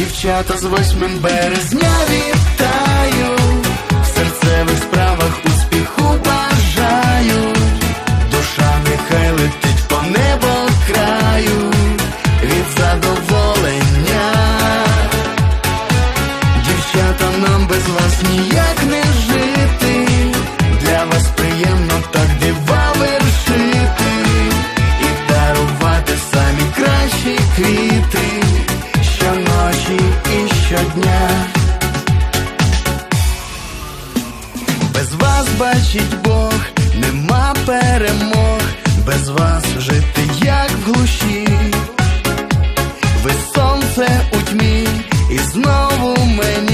Дівчата з 8 березня вітаю, в серцевих справах успіху бажаю, душа нехай летить по небо краю від задоволення. Дівчата, нам без вас ніяк не жити. нас бачить Бог, нема перемог, без вас жити, як в глуші, ви сонце у тьмі, і знову мені.